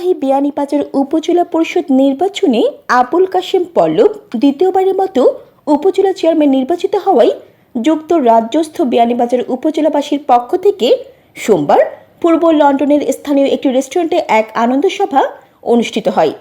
ঐতিহ্যবাহী বিয়ানীবাজার উপজেলা পরিষদ নির্বাচনে আবুল কাশেম পল্লব দ্বিতীয়বারের মতো উপজেলা চেয়ারম্যান নির্বাচিত হওয়ায় যুক্ত রাজ্যস্থ বিয়ানীবাজার উপজেলাবাসীর পক্ষ থেকে সোমবার পূর্ব লন্ডনের স্থানীয় একটি রেস্টুরেন্টে এক আনন্দ সভা অনুষ্ঠিত হয়।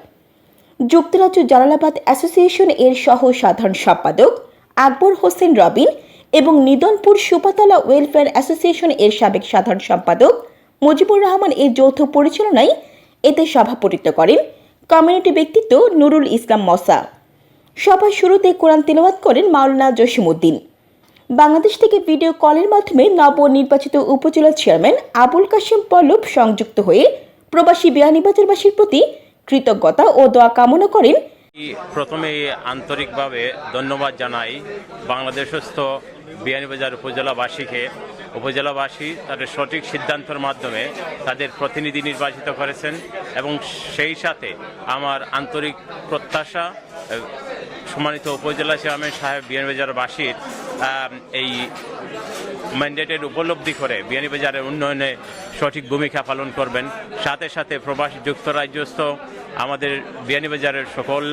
যুক্তরাজ্য জালালাবাদ অ্যাসোসিয়েশন এর সহ সাধারণ সম্পাদক আকবর হোসেন রবিন এবং নিদনপুর সুপাতলা ওয়েলফেয়ার অ্যাসোসিয়েশন এর সাবেক সাধারণ সম্পাদক মুজিবুর রহমান এর যৌথ পরিচালনায় এতে সভাপতিত্ব করেন কমিউনিটি ব্যক্তিত্ব নুরুল ইসলাম মসা। সভার শুরুতে কোরআন তেলাওয়াত করেন মাওলানা জসিমউদ্দিন। বাংলাদেশ থেকে ভিডিও কলের মাধ্যমে নবনির্বাচিত উপজেলা চেয়ারম্যান আবুল কাশেম পল্লব সংযুক্ত হয়ে প্রবাসী বিয়ানীবাজারবাসীর প্রতি কৃতজ্ঞতা ও দোয়া কামনা করেন। প্রথমে আন্তরিকভাবে ধন্যবাদ জানাই বাংলাদেশস্থ বিয়ানীবাজার উপজেলাবাসীকে। উপজেলাবাসী তাদের সঠিক সিদ্ধান্তের মাধ্যমে তাদের প্রতিনিধি নির্বাচিত করেছেন এবং সেই সাথে আমার আন্তরিক প্রত্যাশা সম্মানিত উপজেলা চেয়ারম্যান সাহেব বিয়ানীবাজারবাসীর বাসীর এই ম্যান্ডেটের উপলব্ধি করে বিয়ানীবাজারের উন্নয়নে সঠিক ভূমিকা পালন করবেন। সাথে সাথে প্রবাসী যুক্তরাজ্যস্থ আমাদের বিয়ানীবাজারের সকল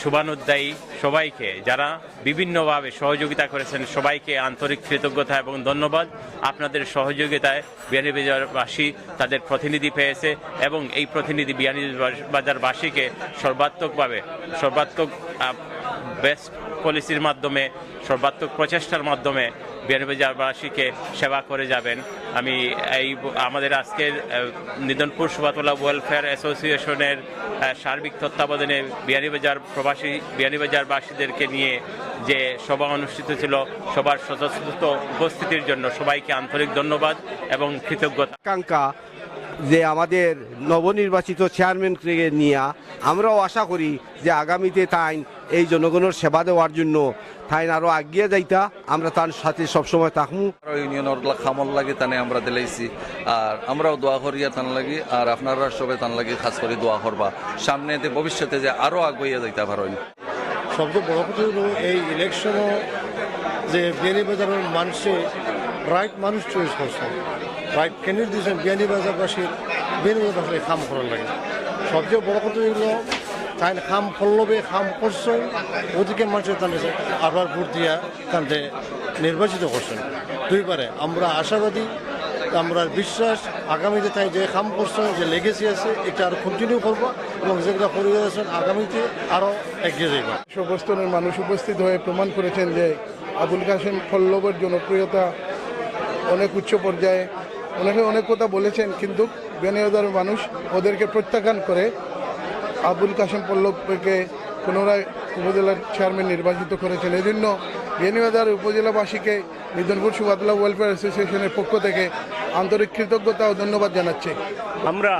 শুভানুদ্দায়ী সবাইকে, যারা বিভিন্নভাবে সহযোগিতা করেছেন, সবাইকে আন্তরিক কৃতজ্ঞতা এবং ধন্যবাদ। আপনাদের সহযোগিতায় বিয়ানীবাজারবাসী তাদের প্রতিনিধি পেয়েছে এবং এই প্রতিনিধি বিয়ানীবাজারবাসীকে সর্বাত্মকভাবে, সর্বাত্মক বেস্ট পলিসির মাধ্যমে, সর্বাত্মক প্রচেষ্টার মাধ্যমে বিয়ানীবাজারবাসীকে সেবা করে যাবেন। আমি এই আমাদের আজকের নিদনপুর সুবাতলা ওয়েলফেয়ার অ্যাসোসিয়েশনের সার্বিক তত্ত্বাবধানে বিয়ানীবাজার প্রবাসী বিয়ানীবাজারবাসীদেরকে নিয়ে যে সভা অনুষ্ঠিত ছিল সবার স্বতঃস্ফূর্ত উপস্থিতির জন্য সবাইকে আন্তরিক ধন্যবাদ এবং কৃতজ্ঞতা। যে আমাদের নবনির্বাচিত চেয়ারম্যানকে নিয়ে আমরাও আশা করি যে আগামীতে তাই এই জনগণের সেবা দেওয়ার জন্য তাই আরও আগিয়ে যাইতা আমরা তার সাথে সবসময় থাকমু আরও ইউনিয়নের খামল লাগে তানে আমরা দিলাইছি আর আমরাও দোয়া করিয়া তান লাগি আর আপনারা সবাই তান লাগি খাস করে দোয়া করবা। সামনে যে ভবিষ্যতে যে আরও আগুইয়া যাইতে পারেন। সবচেয়ে বড় কথা হলো এই ইলেকশনও যে বিয়ানীবাজারের মানুষে রাইট মানুষ চয়েস করছে। রাইট ক্যান্ডিডেট দিয়েছেন বিয়ানীবাজারবাসীর বিয়ানীবাজারবাসীর খাম করার লাগে সবচেয়ে বড় কথা হলো তাই খাম ফলবে খাম করছে ওদিকে মানুষের তাদের আবার ভোট দিয়া তাদের নির্বাচিত করছেন দুইবারে আমরা আশাবাদী আমরা বিশ্বাস আগামীতে তাই যে খাম করছেন যে লেগেসি আছে এটা আরও কন্টিনিউ করব এবং যেগুলো করে যাচ্ছেন আগামীতে আরও এগিয়ে যাইবা সর্বস্তরের মানুষ উপস্থিত হয়ে প্রমাণ করেছেন যে আবুল কাসেম পল্লবের জনপ্রিয়তা অনেক উচ্চ পর্যায়ে অনেকে অনেক কথা বলেছেন, কিন্তু বেনিয়াদার মানুষ ওদেরকে প্রত্যাখ্যান করে আবুল কাসেম পল্লবকে পুনরায় উপজেলার চেয়ারম্যান নির্বাচিত করেছেন। এই জন্য বেনিয়াদার উপজেলাবাসীকে নিদনপুর সুবাদলা ওয়েলফেয়ার অ্যাসোসিয়েশনের পক্ষ থেকে আন্তরিক কৃতজ্ঞতা ও ধন্যবাদ জানাচ্ছি। আমরা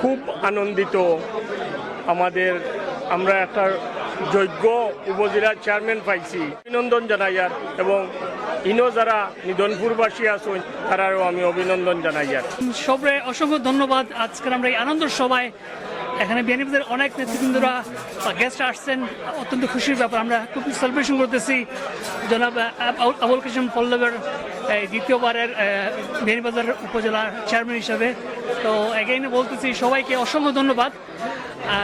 খুব আনন্দিত আমাদের, আমরা একটা যোগ্য উপজেলার চেয়ারম্যান পাইছি। অভিনন্দন জানাই আর, এবং ইনো যারা নিধনপুরবাসী আছেন তারাও আমি অভিনন্দন জানাই আর। সবরে অসংখ্য ধন্যবাদ। আজকের আমরা এই আনন্দ সভায় এখানে বিয়ানীবাজারের অনেক নেতৃবৃন্দরা গেস্ট আসছেন। অত্যন্ত খুশির ব্যাপার। আমরা খুব সেলিব্রেশন করতেছি। জনাব আবুল- কাসেম পল্লবের দ্বিতীয়বারের বিয়ানীবাজার উপজেলার চেয়ারম্যান হিসাবে। তো এগেইন বলতেছি, সবাইকে অসংখ্য ধন্যবাদ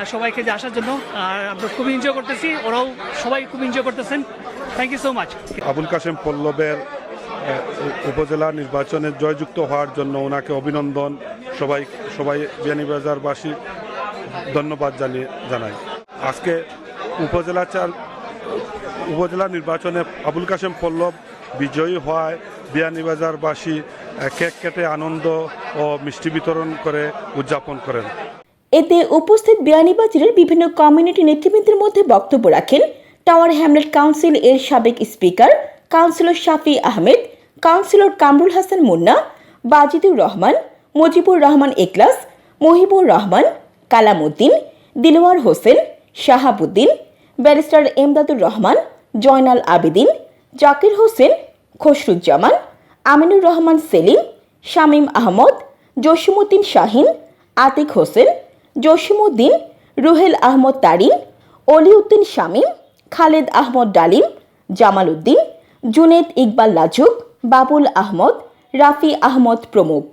সবাইকে যে আসার জন্য। আর আমরা খুব এনজয় করতেছি। ওরাও সবাই খুব এনজয় করতেছেন। Thank you so much Abul Kashem পল্লবের উপজেলা নির্বাচনে জয়যুক্ত হওয়ার জন্য ওনাকে অভিনন্দন। সবাই সবাই বিয়ানীবাজারবাসী ধন্যবাদ জানিয়ে জানাই। আজকে উপজেলা চার উপজেলা নির্বাচনে আবুল কাসেম পল্লব বিজয়ী হওয়ায় বিয়ানীবাজারবাসী কেক কেটে আনন্দ ও মিষ্টি বিতরণ করে উদযাপন করেন। এতে উপস্থিত বিয়ানীবাজারের বিভিন্ন কমিউনিটি নেতৃবৃন্দের মধ্যে বক্তব্য রাখেন টাওয়ার হ্যামলেট কাউন্সিল এর সাবেক speaker, councillor Shafi Ahmed, councillor Kamrul Hasan Munna, Bajidur Rahman, Mujibur Rahman Eklas Mohibur Rahman, Kalamuddin, Dilwar Hossain, Shahabuddin, barrister Emdadur Rahman, Joynal Abedin, Zakir Hossain, Khasruzzaman, Aminur Rahman Selim, Shamim Ahmad Jasimuddin Shahin, Atik Hossain Jasimuddin Ruhel Ahmad Tarin, Oliuddin Shamim Khaled Ahmad Dalim Jamal Uddin Juned Iqbal লাজুক বাবুল আহমদ রাফি আহমদ প্রমুখ।